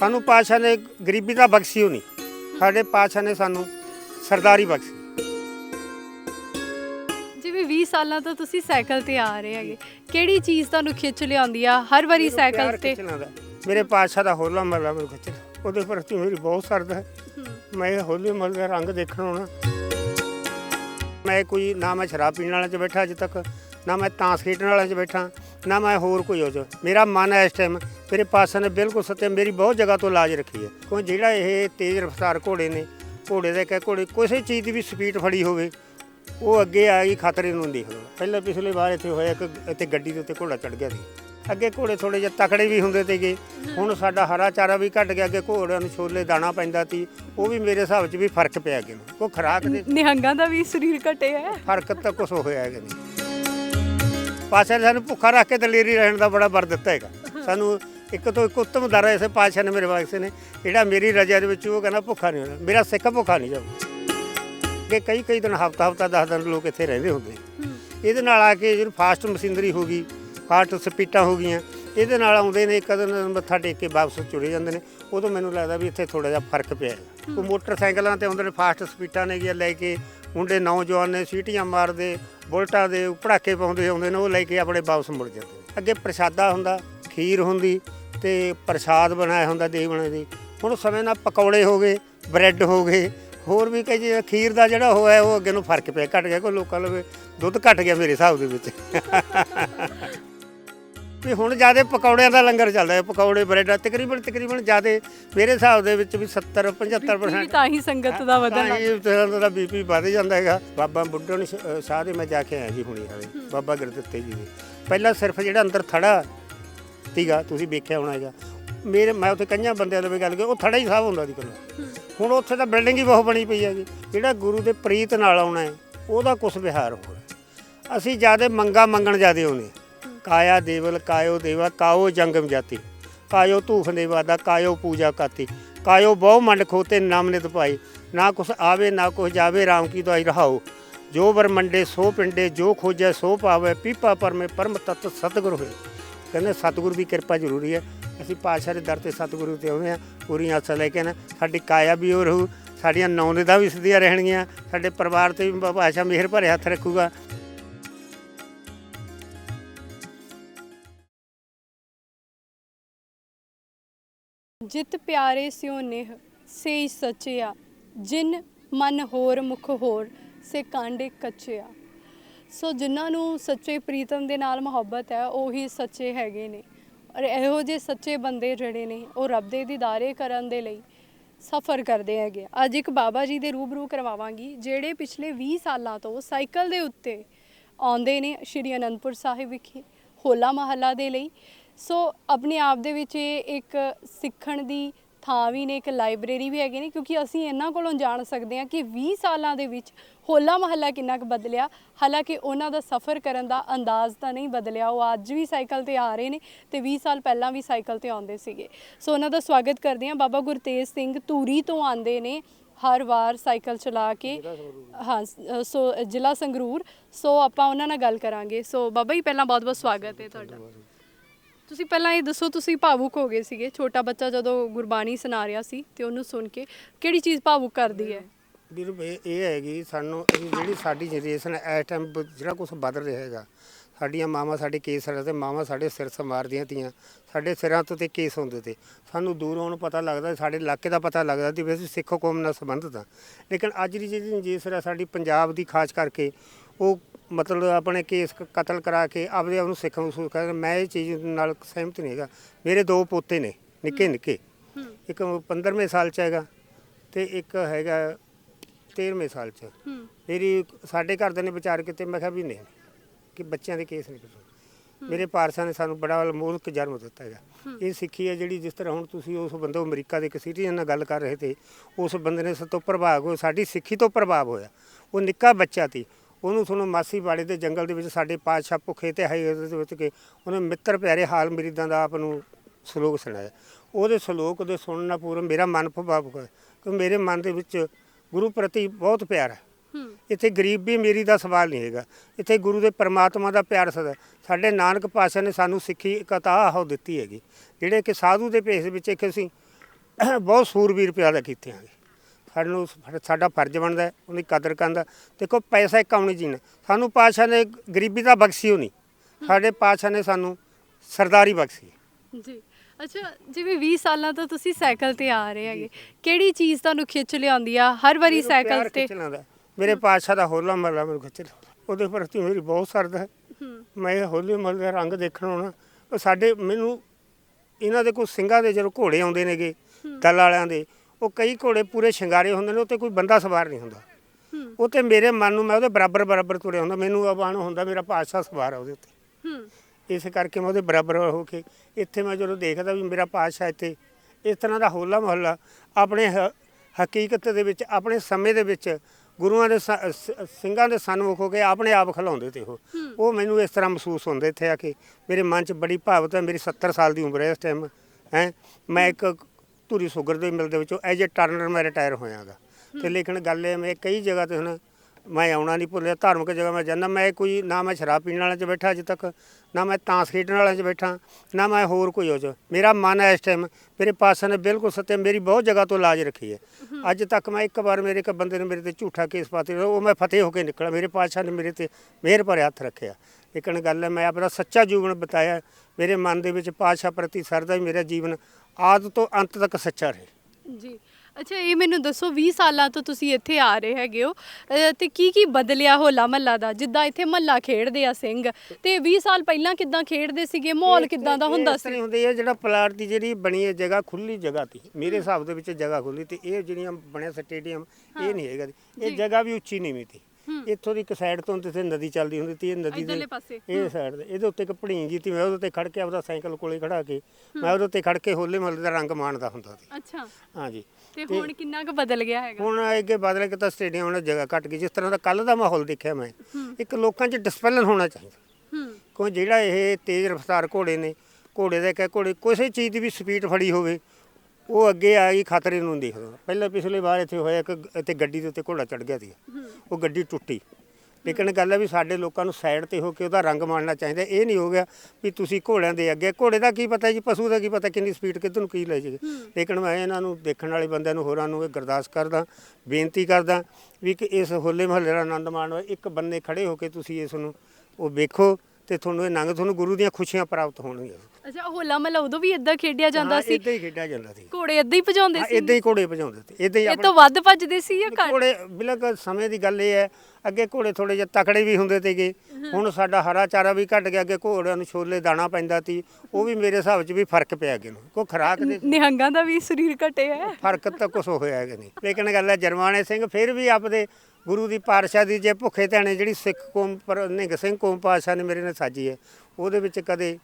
ਸਾਨੂੰ ਪਾਤਸ਼ਾਹ ਨੇ ਗਰੀਬੀ ਦਾ ਬਖਸ਼ੀ ਹੋਣੀ। ਸਾਡੇ ਪਾਤਸ਼ਾਹ ਨੇ ਸਾਨੂੰ ਸਰਦਾਰੀ ਬਖਸ਼ੀ। ਜਿਵੇਂ 20 ਸਾਲਾਂ ਤੋਂ ਤੁਸੀਂ ਸਾਈਕਲ ਤੇ ਆ ਰਹੇ ਹੈਗੇ ਕਿਹੜੀ ਚੀਜ਼ ਤੁਹਾਨੂੰ ਖਿੱਚ ਲਿਆਉਂਦੀ ਆ? ਹਰ ਵਾਰੀ ਸਾਈਕਲ ਤੇ। ਮੇਰੇ ਪਾਤਸ਼ਾਹ ਦਾ ਹੋਲਾ ਮਹੱਲਾ ਮੈਨੂੰ ਖਿੱਚ ਉਹਦੇ ਪ੍ਰਤੀ ਮੇਰੀ ਬਹੁਤ ਸਰਦਾ ਹੈ। ਮੈਂ ਹੋਲੇ ਮਹੱਲੇ ਦਾ ਰੰਗ ਦੇਖਣ ਆਉਣਾ। ਮੈਂ ਕੋਈ ਨਾ ਮੈਂ ਸ਼ਰਾਬ ਪੀਣ ਵਾਲਿਆਂ 'ਚ ਬੈਠਾ ਅਜੇ ਤੱਕ ਨਾ ਮੈਂ ਤਾਂਸ ਖੇਡਣ ਵਾਲਿਆਂ 'ਚ ਬੈਠਾ। ਨਾ ਮੈਂ ਹੋਰ ਕੋਈ ਹੋ ਜਾ ਮੇਰਾ ਮਨ ਹੈ ਇਸ ਟਾਈਮ ਮੇਰੇ ਪਾਤਸ਼ਾਹ ਨੇ ਬਿਲਕੁਲ ਸੱਚੇ ਮੇਰੀ ਬਹੁਤ ਜਗ੍ਹਾ ਤੋਂ ਲਾਜ ਰੱਖੀ ਹੈ। ਕਿਉਂ ਜਿਹੜਾ ਇਹ ਤੇਜ਼ ਰਫ਼ਤਾਰ ਘੋੜੇ ਨੇ ਘੋੜੇ ਦਾ ਕਹਿ ਘੋੜੇ ਕਿਸੇ ਚੀਜ਼ ਦੀ ਵੀ ਸਪੀਡ ਫੜੀ ਹੋਵੇ ਉਹ ਅੱਗੇ ਆ ਗਈ ਖਤਰੇ ਨੂੰ ਦੇਖ ਲਓ। ਪਹਿਲਾਂ ਪਿਛਲੇ ਵਾਰ ਇੱਥੇ ਹੋਇਆ ਕਿ ਇੱਥੇ ਗੱਡੀ ਦੇ ਉੱਤੇ ਘੋੜਾ ਚੜ ਗਿਆ ਸੀ। ਅੱਗੇ ਘੋੜੇ ਥੋੜੇ ਜਿਹਾ ਤਕੜੇ ਵੀ ਹੁੰਦੇ ਤੇਗੇ ਹੁਣ ਸਾਡਾ ਹਰਾ ਚਾਰਾ ਵੀ ਘਟ ਗਿਆ ਅੱਗੇ ਘੋੜਿਆਂ ਨੂੰ ਛੋਲੇ ਦਾਣਾ ਪੈਂਦਾ ਸੀ। ਉਹ ਵੀ ਮੇਰੇ ਹਿਸਾਬ 'ਚ ਵੀ ਫ਼ਰਕ ਪਿਆ ਕਿ ਉਹ ਖਰਾਕ ਦੇ ਨਿਹੰਗਾਂ ਦਾ ਵੀ ਸਰੀਰ ਘਟਿਆ ਹੈ। ਫ਼ਰਕ ਤਾਂ ਕੁਛ ਹੋਇਆ ਕਿ ਨਹੀਂ। ਪਾਸ਼ਾ ਨੇ ਸਾਨੂੰ ਭੁੱਖਾ ਰੱਖ ਕੇ ਦਲੇਰੀ ਰਹਿਣ ਦਾ ਬੜਾ ਵਰ ਦਿੱਤਾ ਹੈਗਾ। ਸਾਨੂੰ ਇੱਕ ਤੋਂ ਇੱਕ ਉੱਤਮ ਦਰ ਐਸੇ ਪਾਸ਼ਾ ਨੇ ਮੇਰੇ ਵਾਸਤੇ ਨੇ। ਜਿਹੜਾ ਮੇਰੀ ਰਜਾ ਦੇ ਵਿੱਚ, ਉਹ ਕਹਿੰਦਾ ਭੁੱਖਾ ਨਹੀਂ ਹੋਣਾ, ਮੇਰਾ ਸਿੱਖ ਭੁੱਖਾ ਨਹੀਂ ਜਾਊ। ਕਿ ਕਈ ਕਈ ਦਿਨ, ਹਫਤਾ ਹਫਤਾ 10 ਦਿਨ ਲੋਕ ਇੱਥੇ ਰਹਿੰਦੇ ਹੁੰਦੇ। ਇਹਦੇ ਨਾਲ ਆ ਕੇ ਜਿਹੜੀ ਫਾਸਟ ਮਸ਼ੀਨਰੀ ਹੋ ਗਈ, ਫਾਸਟ ਸਪੀਟਾਂ ਹੋ ਗਈਆਂ, ਇਹਦੇ ਨਾਲ ਆਉਂਦੇ ਨੇ, ਇੱਕ ਦਿਨ ਮੱਥਾ ਟੇਕ ਕੇ ਵਾਪਸ ਚੁੜੇ ਜਾਂਦੇ ਨੇ। ਉਦੋਂ ਮੈਨੂੰ ਲੱਗਦਾ ਵੀ ਇੱਥੇ ਥੋੜਾ ਜਿਹਾ ਫ਼ਰਕ ਪਿਆ ਹੈ। ਉਹ ਮੋਟਰਸਾਈਕਲਾਂ ਤੇ ਆਉਂਦੇ ਨੇ, ਫਾਸਟ ਸਪੀਟਾਂ ਨੇ ਗਿਆ ਲੈ ਕੇ ਮੁੰਡੇ ਨੌਜਵਾਨ ਨੇ ਸੀਟੀਆਂ ਮਾਰਦੇ, ਬੁਲਟਾਂ ਦੇ ਪੜਾਕੇ ਪਾਉਂਦੇ ਆਉਂਦੇ ਨੇ, ਉਹ ਲੈ ਕੇ ਆਪਣੇ ਵਾਪਸ ਮੁੜ ਜਾਂਦੇ ਅੱਗੇ ਪ੍ਰਸ਼ਾਦਾ ਹੁੰਦਾ, ਖੀਰ ਹੁੰਦੀ ਤੇ ਪ੍ਰਸ਼ਾਦ ਬਣਾਇਆ ਹੁੰਦਾ ਦੇਵ ਬਣੇ ਦੀ। ਹੁਣ ਸਮੇਂ ਨਾਲ ਪਕੌੜੇ ਹੋ ਗਏ, ਬ੍ਰੈਡ ਹੋ ਗਏ, ਹੋਰ ਵੀ ਕਈ ਚੀਜ਼ਾਂ, ਖੀਰ ਦਾ ਜਿਹੜਾ ਹੋਇਆ ਉਹ ਅੱਗੇ ਨੂੰ ਫ਼ਰਕ ਪਿਆ, ਘਟ ਗਿਆ, ਕੋਈ ਲੋਕਾਂ ਲਵੇ ਦੁੱਧ ਘਟ ਗਿਆ ਮੇਰੇ ਹਿਸਾਬ ਦੇ ਵਿੱਚ। ਵੀ ਹੁਣ ਜਿਆਦੇ ਪਕੌੜਿਆਂ ਦਾ ਲੰਗਰ ਚੱਲਦਾ ਹੈ ਪਕੌੜੇ ਬ੍ਰੈਡ ਤਕਰੀਬਨ ਤਕਰੀਬਨ ਜਿਆਦੇ ਮੇਰੇ ਹਿਸਾਬ ਦੇ ਵਿੱਚ ਵੀ 70 75% ਵੀ ਤਾਂ ਹੀ ਸੰਗਤ ਦਾ ਵਧਣ ਲੱਗ ਦਾ ਬੀਪੀ ਵੱਧ ਜਾਂਦਾ ਹੈਗਾ। ਬਾਬਾ ਬੁੱਢਣ ਸ਼ਾਹ ਦੇ ਮੈਂ ਜਾ ਕੇ ਆਇਆ ਜੀ ਹੁਣੀ ਹਾਲੇ ਬਾਬਾ ਗੁਰਦਿੱਤੇ ਜੀ ਦੇ। ਪਹਿਲਾਂ ਸਿਰਫ ਜਿਹੜਾ ਅੰਦਰ ਥੜਾ ਸੀਗਾ ਤੁਸੀਂ ਵੇਖਿਆ ਹੋਣਾ ਹੈਗਾ। ਮੇਰੇ ਮੈਂ ਉੱਥੇ ਕਈਆਂ ਬੰਦਿਆਂ ਨਾਲ ਵੀ ਗੱਲ ਕੀਤੀ ਉਹ ਥੜਾ ਹੀ ਸਾਹ ਹੁੰਦਾ ਸੀ ਕੋਲ ਹੁਣ ਉੱਥੇ ਤਾਂ ਬਿਲਡਿੰਗ ਹੀ ਬਹੁਤ ਬਣੀ ਪਈ ਹੈਗੀ। ਜਿਹੜਾ ਗੁਰੂ ਦੇ ਪ੍ਰੀਤ ਨਾਲ ਆਉਣਾ ਹੈ ਉਹਦਾ ਕੁਛ ਵਿਹਾਰ ਹੋਰ ਅਸੀਂ ਜਿਆਦੇ ਮੰਗਾ ਮੰਗਣ ਜਿਆਦੇ ਆਉਂਦੇ ਕਾਇਆ ਦੇਵਲ, ਕਾਇਓ ਦੇਵਾ ਕਾਓ ਜੰਗਮ ਜਾਤੀ। ਕਾਇਓ ਧੂਫ ਦੇਵਾ ਦਾ, ਕਾਇਓ ਪੂਜਾ ਕਾਤੀ ਕਾਇਓ ਬਹੁ ਮੰਡ ਖੋਤੇ ਨਾਮ ਨਿਤ ਪਾਈ। ਨਾ ਕੁਛ ਆਵੇ, ਨਾ ਕੁਛ ਜਾਵੇ RAM ਕੀ ਦਵਾਈ ਰਹਾਓ। ਜੋ ਵਰਮੰਡੇ ਸੋ ਪਿੰਡੇ, ਜੋ ਖੋਜੈ, ਸੋ ਪਾਵੇ, ਪੀਪਾ ਪਰਮੇ, ਪਰਮ ਤਤ ਸਤਿਗੁਰ ਹੋਏ। ਕਹਿੰਦੇ ਸਤਿਗੁਰ ਦੀ ਕਿਰਪਾ ਜ਼ਰੂਰੀ ਹੈ। ਅਸੀਂ ਪਾਤਸ਼ਾਹ ਦੇ ਦਰ ਤੇ ਸਤਿਗੁਰੂ ਤੇ ਆਉਂਦੇ ਆ ਪੂਰੀ ਆਸਾ ਲੈ ਕੇ ਨਾ ਸਾਡੀ ਕਾਇਆ ਵੀ ਉਹ ਰਹੂ ਸਾਡੀਆਂ ਨੌਂ ਦਾ ਵੀ ਸਿੱਧੀਆਂ ਰਹਿਣਗੀਆਂ। ਸਾਡੇ ਪਰਿਵਾਰ ਤੇ ਵੀ ਪਾਤਸ਼ਾਹ ਮਿਹਰ ਭਰੇ ਹੱਥ ਰੱਖੂਗਾ। ਜਿਤ ਪਿਆਰੇ ਸਿਉ ਨੇਹ ਸੇ ਸਚਿਆ, ਜਿਨ ਮਨ ਹੋਰ ਮੁਖ ਹੋਰ, ਸੇ ਕਾਂਡੇ ਕੱਚਿਆ। ਸੋ ਜਿਨ੍ਹਾਂ ਨੂੰ ਸੱਚੇ ਪ੍ਰੀਤਮ ਦੇ ਨਾਲ ਮੁਹੱਬਤ ਹੈ, ਉਹੀ ਸੱਚੇ ਹੈਗੇ ਨੇ। ਔਰ ਇਹੋ ਜਿਹੇ ਸੱਚੇ ਬੰਦੇ ਜਿਹੜੇ ਨੇ, ਉਹ ਰੱਬ ਦੇ ਦੀਦਾਰੇ ਕਰਨ ਦੇ ਲਈ ਸਫਰ ਕਰਦੇ ਹੈਗੇ ਆ। ਅੱਜ ਇੱਕ ਬਾਬਾ ਜੀ ਦੇ ਰੂਬਰੂ ਕਰਵਾਵਾਂਗੀ, ਜਿਹੜੇ ਪਿਛਲੇ 20 ਸਾਲਾਂ ਤੋਂ ਸਾਈਕਲ ਦੇ ਉੱਤੇ ਆਉਂਦੇ ਨੇ ਸ਼੍ਰੀ ਅਨੰਦਪੁਰ ਸਾਹਿਬ ਵਿਖੇ, ਹੋਲਾ ਮਹੱਲਾ ਦੇ ਲਈ। ਸੋ ਆਪਣੇ ਆਪ ਦੇ ਵਿੱਚ ਇਹ ਇੱਕ ਸਿੱਖਣ ਦੀ ਥਾਂ ਵੀ ਨੇ ਇੱਕ ਲਾਇਬ੍ਰੇਰੀ ਵੀ ਹੈਗੀ ਨੇ ਕਿਉਂਕਿ ਅਸੀਂ ਇਹਨਾਂ ਕੋਲੋਂ ਜਾਣ ਸਕਦੇ ਹਾਂ ਕਿ 20 ਸਾਲਾਂ ਦੇ ਵਿੱਚ ਹੋਲਾ ਮਹੱਲਾ ਕਿੰਨਾ ਕੁ ਬਦਲਿਆ। ਹਾਲਾਂਕਿ ਉਹਨਾਂ ਦਾ ਸਫ਼ਰ ਕਰਨ ਦਾ ਅੰਦਾਜ਼ ਤਾਂ ਨਹੀਂ ਬਦਲਿਆ ਉਹ ਅੱਜ ਵੀ ਸਾਈਕਲ ਤੇ ਆ ਰਹੇ ਨੇ ਤੇ 20 ਸਾਲ ਪਹਿਲਾਂ ਵੀ ਸਾਈਕਲ ਤੇ ਆਉਂਦੇ ਸੀਗੇ। ਸੋ ਉਹਨਾਂ ਦਾ ਸਵਾਗਤ ਕਰਦੇ ਹਾਂ। ਬਾਬਾ ਗੁਰਤੇਜ ਸਿੰਘ ਧੂਰੀ ਤੋਂ ਆਉਂਦੇ ਨੇ ਹਰ ਵਾਰ ਸਾਈਕਲ ਚਲਾ ਕੇ। ਹਾਂ ਸ- ਸੋ ਜ਼ਿਲ੍ਹਾ ਸੰਗਰੂਰ। ਸੋ ਆਪਾਂ ਉਹਨਾਂ ਨਾਲ ਗੱਲ ਕਰਾਂਗੇ। ਸੋ ਬਾਬਾ ਜੀ ਪਹਿਲਾਂ ਬਹੁਤ ਬਹੁਤ ਸਵਾਗਤ ਹੈ ਤੁਹਾਡਾ। ਤੁਸੀਂ ਪਹਿਲਾਂ ਇਹ ਦੱਸੋ, ਤੁਸੀਂ ਭਾਵੁਕ ਹੋ ਗਏ ਸੀਗੇ। ਛੋਟਾ ਬੱਚਾ ਜਦੋਂ ਗੁਰਬਾਣੀ ਸੁਣਾ ਰਿਹਾ ਸੀ ਤੇ ਉਹਨੂੰ ਸੁਣ ਕੇ ਕਿਹੜੀ ਚੀਜ਼ ਭਾਵੁਕ ਕਰਦੀ ਹੈ? ਵੀਰ, ਇਹ ਇਹ ਹੈਗੀ ਸਾਨੂੰ, ਇਹ ਜਿਹੜੀ ਸਾਡੀ ਜਨਰੇਸ਼ਨ ਇਸ ਟਾਈਮ ਜਿਹੜਾ ਕੁਝ ਬਦਲ ਰਿਹਾ ਹੈਗਾ, ਸਾਡੀਆਂ ਮਾਵਾਂ ਸਾਡੇ ਕੇਸ ਰਹੇ ਮਾਵਾਂ ਸਾਡੇ ਸਿਰ ਸੰਵਾਰਦੀਆਂ ਤੀਆਂ, ਸਾਡੇ ਸਿਰਾਂ ਤੋਂ ਤੇ ਕੇਸ ਹੁੰਦੇ ਤੇ। ਸਾਨੂੰ ਦੂਰੋਂ ਨੂੰ ਪਤਾ ਲੱਗਦਾ, ਸਾਡੇ ਇਲਾਕੇ ਦਾ ਪਤਾ ਲੱਗਦਾ ਸੀ ਵੀ ਅਸੀਂ ਸਿੱਖ ਕੌਮ ਨਾਲ ਸੰਬੰਧਿਤ ਹਾਂ। ਲੇਕਿਨ ਅੱਜ ਦੀ ਜਿਹੜੀ ਜਨਰੇਸ਼ਨ ਹੈ, ਸਾਡੀ ਪੰਜਾਬ ਦੀ ਖਾਸ ਕਰਕੇ ਉਹ ਮਤਲਬ ਆਪਣੇ ਕੇਸ ਕ- ਕਤਲ ਕਰਾ ਕੇ ਆਪਦੇ ਆਪ ਨੂੰ ਸਿੱਖ ਮਹਿਸੂਸ ਕਰਦੇ ਮੈਂ ਇਹ ਚੀਜ਼ ਨਾਲ ਸਹਿਮਤ ਨਹੀਂ ਹੈਗਾ। ਮੇਰੇ ਦੋ ਪੋਤੇ ਨੇ ਨਿੱਕੇ ਨਿੱਕੇ। ਇੱਕ 15ਵੇਂ ਸਾਲ ਚ ਹੈਗਾ ਤੇ ਇੱਕ ਹੈਗਾ 13ਵੇਂ ਸਾਲ ਚ। ਹੂੰ। ਮੇਰੀ ਸਾਡੇ ਘਰ ਦੇ ਨੇ ਵਿਚਾਰ ਕੀਤੇ ਮੈਂ ਕਿਹਾ ਵੀ ਨਹੀਂ ਕਿ ਬੱਚਿਆਂ ਦੇ ਕੇਸ ਨਹੀਂ ਕਰੋ ਮੇਰੇ ਪਾਰਸਾਂ ਨੇ ਸਾਨੂੰ ਬੜਾ ਅਲਮੋਲਕ ਜਨਮ ਦਿੱਤਾ ਹੈਗਾ। ਇਹ ਸਿੱਖੀ ਹੈ ਜਿਹੜੀ ਜਿਸ ਤਰ੍ਹਾਂ ਹੁਣ ਤੁਸੀਂ ਉਸ ਬੰਦੇ ਅਮਰੀਕਾ ਦੇ ਇੱਕ ਸਿਟੀਜ਼ਨ ਨਾਲ ਗੱਲ ਕਰ ਰਹੇ ਤੇ ਉਸ ਬੰਦੇ ਨੇ ਸਤੋਂ ਪ੍ਰਭਾਵ ਹੋਇਆ ਸਾਡੀ ਸਿੱਖੀ ਤੋਂ ਪ੍ਰਭਾਵ ਹੋਇਆ। ਉਹ ਨਿੱਕਾ ਬੱਚਾ ਸੀ। ਉਹਨੂੰ ਤੁਹਾਨੂੰ ਮਾਸੀ ਬਾੜੇ ਦੇ ਜੰਗਲ ਦੇ ਵਿੱਚ ਸਾਡੇ ਪਾਤਸ਼ਾਹ ਭੁੱਖੇ ਤੇ ਹਾਈ ਦੇ ਵਿੱਚ ਕੇ ਉਹਨੇ ਮਿੱਤਰ ਪਿਆਰੇ ਹਾਲ ਮਰੀਦਾਂ ਦਾ ਆਪ ਨੂੰ ਸ਼ਲੋਕ ਸੁਣਾਇਆ। ਉਹਦੇ ਸ਼ਲੋਕ ਦੇ ਸੁਣਨ ਨਾਲ ਪੂਰਾ ਮੇਰਾ ਮਨ ਪ੍ਰਭਾਵਿਤ ਹੋਇਆ ਕਿ ਮੇਰੇ ਮਨ ਦੇ ਵਿੱਚ ਗੁਰੂ ਪ੍ਰਤੀ ਬਹੁਤ ਪਿਆਰ ਹੈ। ਹੂੰ। ਇੱਥੇ ਗਰੀਬ ਵੀ ਮੇਰੀ ਦਾ ਸਵਾਲ ਨਹੀਂ ਹੈਗਾ। ਇੱਥੇ ਗੁਰੂ ਦੇ ਪਰਮਾਤਮਾ ਦਾ ਪਿਆਰ ਸਦਾ। ਸਾਡੇ ਨਾਨਕ ਪਾਤਸ਼ਾਹ ਨੇ ਸਾਨੂੰ ਸਿੱਖੀ ਇੱਕ ਅਤਾਹ ਹੋ ਦਿੱਤੀ ਹੈਗੀ। ਜਿਹੜੇ ਕਿ ਸਾਧੂ ਦੇ ਭੇਸ ਵਿੱਚ ਇੱਕ ਅਸੀਂ ਬਹੁਤ ਸੂਰਬੀਰ ਪਿਆਦਾ ਕੀਤੇ ਆਂਗੇ ਸਾਨੂੰ ਸ- ਸਾਡਾ ਫਰਜ਼ ਬਣਦਾ ਹੈ ਉਹਦੀ ਕਦਰ ਕਰਨ ਦਾ। ਦੇਖੋ ਪੈਸਾ ਇੱਕ ਆਉਣੀ ਜੀਣਾ ਸਾਨੂੰ ਪਾਤਸ਼ਾਹ ਨੇ ਗਰੀਬੀ ਤਾਂ ਬਖਸ਼ੀ ਹੋਣੀ। ਸਾਡੇ ਪਾਤਸ਼ਾਹ ਨੇ ਸਾਨੂੰ ਸਰਦਾਰੀ ਬਖਸ਼ੀ। ਜੀ। ਅੱਛਾ ਜਿਵੇਂ 20 ਸਾਲਾਂ ਤੋਂ ਤੁਸੀਂ ਸਾਈਕਲ ਤੇ ਆ ਰਹੇ ਹੈਗੇ। ਕਿਹੜੀ ਚੀਜ਼ ਤੁਹਾਨੂੰ ਖਿੱਚ ਲਿਆਉਂਦੀ ਆ? ਹਰ ਵਾਰੀ ਸਾਈਕਲ ਤੇ? ਦਾ ਮੇਰੇ ਪਾਤਸ਼ਾਹ ਦਾ ਹੋਲਾ ਮਹੱਲਾ ਮੈਨੂੰ ਖਿੱਚ ਲਿਆਉਂਦਾ। ਉਹਦੇ ਪ੍ਰਤੀ ਮੇਰੀ ਬਹੁਤ ਸਰਦਾ ਹੈ। ਹੂੰ। ਮੈਂ ਹੋਲੇ ਮਹੱਲੇ ਦਾ ਰੰਗ ਦੇਖਣ ਆਉਣਾ। ਉਹ ਸਾਡੇ ਮੈਨੂੰ ਇਹਨਾਂ ਦੇ ਕੋਈ ਸਿੰਘਾਂ ਦੇ ਜਦੋਂ ਘੋੜੇ ਆਉਂਦੇ ਨੇਗੇ ਦਲ ਵਾਲਿਆਂ ਦੇ ਉਹ ਕਈ ਘੋੜੇ ਪੂਰੇ ਸ਼ਿੰਗਾਰੇ ਹੁੰਦੇ ਨੇ ਉਹ ਤੇ ਕੋਈ ਬੰਦਾ ਸਵਾਰ ਨਹੀਂ ਹੁੰਦਾ। ਉਹ ਤੇ ਮੇਰੇ ਮਨ ਨੂੰ ਮੈਂ ਉਹਦੇ ਬਰਾਬਰ ਬਰਾਬਰ ਤੁਰਿਆ ਹੁੰਦਾ ਮੈਨੂੰ ਆਵਾਨ ਹੁੰਦਾ ਮੇਰਾ ਪਾਤਸ਼ਾਹ ਸਵਾਰ ਆ ਉਹਦੇ ਉੱਤੇ। ਇਸ ਕਰਕੇ ਮੈਂ ਉਹਦੇ ਬਰਾਬਰ ਹੋ ਕੇ ਇੱਥੇ ਮੈਂ ਜਦੋਂ ਦੇਖਦਾ ਵੀ ਮੇਰਾ ਪਾਤਸ਼ਾਹ ਇੱਥੇ ਇਸ ਤਰ੍ਹਾਂ ਦਾ ਹੋਲਾ ਮਹੱਲਾ ਆਪਣੇ ਹਕੀਕਤ ਦੇ ਵਿੱਚ ਆਪਣੇ ਸਮੇਂ ਦੇ ਵਿੱਚ ਗੁਰੂਆਂ ਦੇ ਸਿੰਘਾਂ ਦੇ ਸਨਮੁਖ ਹੋ ਕੇ ਆਪਣੇ ਆਪ ਖਿਲਾਉਂਦੇ ਤੇ ਉਹ। ਉਹ ਮੈਨੂੰ ਇਸ ਤਰ੍ਹਾਂ ਮਹਿਸੂਸ ਹੁੰਦਾ ਇੱਥੇ ਆ ਕੇ। ਮੇਰੇ ਮਨ 'ਚ ਬੜੀ ਭਾਵਤ ਹੈ ਮੇਰੀ 70 ਸਾਲ ਦੀ ਉਮਰ ਹੈ ਇਸ ਟਾਈਮ ਹੈ। ਮੈਂ ਇੱਕ ਧੂਰੀ ਸ਼ੂਗਰ ਦੇ ਮਿਲ ਦੇ ਵਿੱਚੋਂ ਐਜ ਏ ਟਰਨਰ ਮੈਂ ਰਿਟਾਇਰ ਹੋਇਆਗਾ। ਤੇ ਲੇਕਿਨ ਗੱਲ ਇਹ ਮੈਂ ਕਈ ਜਗ੍ਹਾ ਤੇ ਹੁਣ ਮੈਂ ਆਉਣਾ ਨਹੀਂ ਭੁੱਲਿਆ ਧਾਰਮਿਕ ਜਗ੍ਹਾ ਮੈਂ ਜਾਂਦਾ ਮੈਂ ਕੋਈ ਨਾ ਮੈਂ ਸ਼ਰਾਬ ਪੀਣ ਵਾਲਿਆਂ 'ਚ ਬੈਠਾ ਅਜੇ ਤੱਕ ਨਾ ਮੈਂ ਤਾਂਸ ਖੇਡਣ ਵਾਲਿਆਂ 'ਚ ਬੈਠਾ ਨਾ ਮੈਂ ਹੋਰ ਕੋਈ ਹੋ ਜਾ ਮੇਰਾ ਮਨ ਹੈ ਇਸ ਟਾਈਮ ਮੇਰੇ ਪਾਸਾ ਨੇ ਬਿਲਕੁਲ ਸੱਤੇ ਮੇਰੀ ਬਹੁਤ ਜਗ੍ਹਾ ਤੋਂ ਲਾਜ ਰੱਖੀ ਹੈ। ਅੱਜ ਤੱਕ ਮੈਂ ਇੱਕ ਵਾਰ ਮੇਰੇ ਇੱਕ ਬੰਦੇ ਨੇ ਮੇਰੇ ਤੇ ਝੂਠਾ ਕੇਸ ਪਾਤੇ ਉਹ ਮੈਂ ਫਤਿਹ ਹੋ ਕੇ ਨਿਕਲਾ ਮੇਰੇ ਪਾਤਸ਼ਾਹ ਨੇ ਮੇਰੇ ਤੇ ਮਿਹਰ ਭਰੇ ਹੱਥ ਰੱਖਿਆ। ਲੇਕਿਨ ਗੱਲ ਹੈ ਮੈਂ ਆਪਣਾ ਸੱਚਾ ਜੀਵਨ ਬਤਾਇਆ ਮੇਰੇ ਮਨ ਦੇ ਵਿੱਚ ਪਾਤਸ਼ਾਹ ਪ੍ਰਤੀ ਸਰਦਾ ਹੀ ਮੇਰਾ ਜੀਵਨ ਆਦ ਤੋਂ ਅੰਤ ਤੱਕ ਸੱਚਾ ਰਹੇ। ਜੀ। ਅੱਛਾ ਇਹ ਮੈਨੂੰ ਦੱਸੋ 20 ਸਾਲਾਂ ਤੋਂ ਤੁਸੀਂ ਇੱਥੇ ਆ ਰਹੇ ਹੈਗੇ ਹੋ। ਅਹ ਤੇ ਕੀ ਕੀ ਬਦਲਿਆ ਹੋਲਾ ਮਹੱਲਾ ਦਾ? ਜਿੱਦਾਂ ਇੱਥੇ ਮਹੱਲਾ ਖੇਡਦੇ ਆ ਸਿੰਘ ਤੇ 20 ਸਾਲ ਪਹਿਲਾਂ ਕਿੱਦਾਂ ਖੇਡਦੇ ਸੀਗੇ? ਮਾਹੌਲ ਕਿੱਦਾਂ ਦਾ ਹੁੰਦਾ ਸੀ? ਹੁੰਦੀ ਹੈ ਜਿਹੜਾ ਪਲਾਟ ਦੀ ਜਿਹੜੀ ਬਣੀ ਹੈ ਜਗ੍ਹਾ ਖੁੱਲੀ ਜਗ੍ਹਾ ਤੀ। ਮੇਰੇ ਹਿਸਾਬ ਦੇ ਵਿੱਚ ਜਗ੍ਹਾ ਖੁੱਲੀ ਤੇ ਇਹ ਜਿਹੜੀਆਂ ਬਣਿਆ ਸਟੇਡੀਅਮ ਇਹ ਨਹੀਂ ਹੈਗਾ ਜੀ। ਇਹ ਜਗ੍ਹਾ ਵੀ ਉੱਚੀ ਨੀਵੀਂ ਤੀ। ਇੱਥੋਂ ਦੀ ਇੱਕ ਸਾਈਡ ਤੋਂ ਤੇ ਨਦੀ ਚੱਲਦੀ ਹੁੰਦੀ ਤੀ ਇਹ ਨਦੀ ਦੇ। ਇਹ ਸਾਈਡ ਦੇ ਇਹਦੇ ਉੱਤੇ ਇੱਕ ਭੜੀਂ ਜੀ ਤੀ ਮੈਂ ਉਹਦੇ ਉੱਤੇ ਖੜ ਕੇ ਆਪਦਾ ਸਾਈਕਲ ਕੋਲੇ ਖੜਾ ਕੇ ਮੈਂ ਉਹਦੇ ਉੱਤੇ ਖੜ ਕੇ ਹੋਲੇ ਮਹੱਲੇ ਦਾ ਰੰਗ ਮਾਣਦਾ ਹੁੰਦਾ ਸੀ। ਅੱਛਾ। ਹਾਂਜੀ। ਤੇ ਹੁਣ ਕਿੰਨਾ ਕੁ ਬਦਲ ਗਿਆ ਹੈਗਾ? ਹੁਣ ਅੱਗੇ ਬਦਲ ਕੇ ਤਾਂ ਸਟੇਡੀਅਮ ਨਾਲ ਜਗ੍ਹਾ ਘਟ ਗਈ ਜਿਸ ਤਰ੍ਹਾਂ ਦਾ ਕੱਲ ਦਾ ਮਾਹੌਲ ਦੇਖਿਆ ਮੈਂ ਇੱਕ ਲੋਕਾਂ 'ਚ ਡਿਸਪਲਿਨ ਹੋਣਾ ਚਾਹੀਦਾ। ਹੂੰ। ਕਿਉਂ ਜਿਹੜਾ ਇਹ ਤੇਜ਼ ਰਫ਼ਤਾਰ ਘੋੜੇ ਨੇ ਘੋੜੇ ਦੇ ਕਹੇ ਘੋੜੇ ਕਿਸੇ ਚੀਜ਼ ਦੀ ਵੀ ਸਪੀਡ ਫੜੀ ਹੋਵੇ ਉਹ ਅੱਗੇ ਆ ਗਈ ਖਤਰੇ ਨੂੰ ਦੇਖਦਾ। ਪਹਿਲਾਂ ਪਿਛਲੇ ਵਾਰ ਇੱਥੇ ਹੋਇਆ ਇੱਕ ਇੱਥੇ ਗੱਡੀ ਦੇ ਉੱਤੇ ਘੋੜਾ ਚੜ ਗਿਆ ਸੀ। ਉਹ ਗੱਡੀ ਟੁੱਟੀ। ਲੇਕਿਨ ਗੱਲ ਹੈ ਵੀ ਸਾਡੇ ਲੋਕਾਂ ਨੂੰ ਸਾਈਡ ਤੇ ਹੋ ਕੇ ਉਹਦਾ ਰੰਗ ਮਾਣਨਾ ਚਾਹੀਦਾ। ਇਹ ਨਹੀਂ ਹੋ ਗਿਆ ਵੀ ਤੁਸੀਂ ਘੋੜਿਆਂ ਦੇ ਅੱਗੇ। ਘੋੜੇ ਦਾ ਕੀ ਪਤਾ ਜੀ ਪਸ਼ੂ ਦਾ ਕੀ ਪਤਾ ਕਿੰਨੀ ਸਪੀਡ ਕਿੱਧਰ ਨੂੰ ਕੀ ਲੈ ਜਾਏਗੀ ਲੇਕਿਨ ਮੈਂ ਇਹਨਾਂ ਨੂੰ ਦੇਖਣ ਵਾਲੇ ਬੰਦਿਆਂ ਨੂੰ ਹੋਰਾਂ ਨੂੰ ਇਹ ਗਰਦਾਸ ਕਰਦਾ ਬੇਨਤੀ ਕਰਦਾ ਵੀ ਕਿ ਇਸ ਹੋਲੇ ਮਹੱਲੇ ਦਾ ਆਨੰਦ ਮਾਣੋ। ਇੱਕ ਬੰਨੇ ਖੜੇ ਹੋ ਕੇ ਤੁਸੀਂ ਇਸ ਨੂੰ ਉਹ ਵੇਖੋ ਤੇ ਤੁਹਾਨੂੰ ਇਹ ਨੰਗ ਤੁਹਾਨੂੰ ਗੁਰੂ ਦੀਆਂ ਖੁਸ਼ੀਆਂ ਪ੍ਰਾਪਤ ਹੋਣਗੀਆਂ। ਅੱਛਾ ਹੋਲਾ ਮਹੱਲਾ ਉਦੋਂ ਵੀ ਇਦਾਂ ਖੇਡਿਆ ਜਾਂਦਾ ਸੀ। ਇਦਾਂ ਹੀ ਖੇਡਿਆ ਜਾਂਦਾ ਸੀ। ਘੋੜੇ ਇਦਾਂ ਹੀ ਭਜਾਉਂਦੇ ਹਾਂ ਸੀ? ਇਦਾਂ ਹੀ ਘੋੜੇ ਭਜਾਉਂਦੇ ਸੀ। ਇਦਾਂ ਹੀ ਇਹ ਤੋਂ ਵੱਧ ਭੱਜਦੇ ਸੀ ਜਾਂ ਘੱਟ? ਘੋੜੇ ਬਿਲਕੁਲ ਸਮੇਂ ਦੀ ਗੱਲ ਇਹ ਹੈ ਅੱਗੇ ਘੋੜੇ ਥੋੜੇ ਜਿਹਾ ਤਕੜੇ ਵੀ ਹੁੰਦੇ ਤੇਗੇ ਹੁਣ ਸਾਡਾ ਹਰਾ ਚਾਰਾ ਵੀ ਘਟ ਗਿਆ ਅੱਗੇ ਘੋੜਿਆਂ ਨੂੰ ਛੋਲੇ ਦਾਣਾ ਪੈਂਦਾ ਸੀ। ਉਹ ਵੀ ਮੇਰੇ ਹਿਸਾਬ 'ਚ ਵੀ ਫ਼ਰਕ ਪਿਆ ਅੱਗੇ ਨੂੰ। ਕੋਈ ਖਰਾਕ ਦੇ ਨਿਹੰਗਾਂ ਦਾ ਵੀ ਸਰੀਰ ਘਟਿਆ ਹੈ। ਫ਼ਰਕ ਤਾਂ ਕੁਛ ਹੋਇਆ ਹੈਗਾ ਨਹੀਂ। ਲੇਕਿਨ ਗੱਲ ਹੈ ਜਰਮਾਨੇ ਸਿੰਘ ਫਿਰ ਵੀ ਆਪਦੇ ਗੁਰੂ ਦੀ ਪਾਤਸ਼ਾਹ ਦੀ ਜੇ ਭੁੱਖੇ ਧਿਆਣੇ ਜਿਹੜੀ ਸਿੱਖ ਕੌਮ ਪਰ ਨਿਹੰਗ ਸਿੰਘ ਕੌਮ ਪਾਤਸ਼ਾਹ ਨੇ ਮੇਰੇ ਨਾਲ ਸਾਜੀ ਹੈ ਉਹਦੇ ਵਿੱਚ ਕਦੇ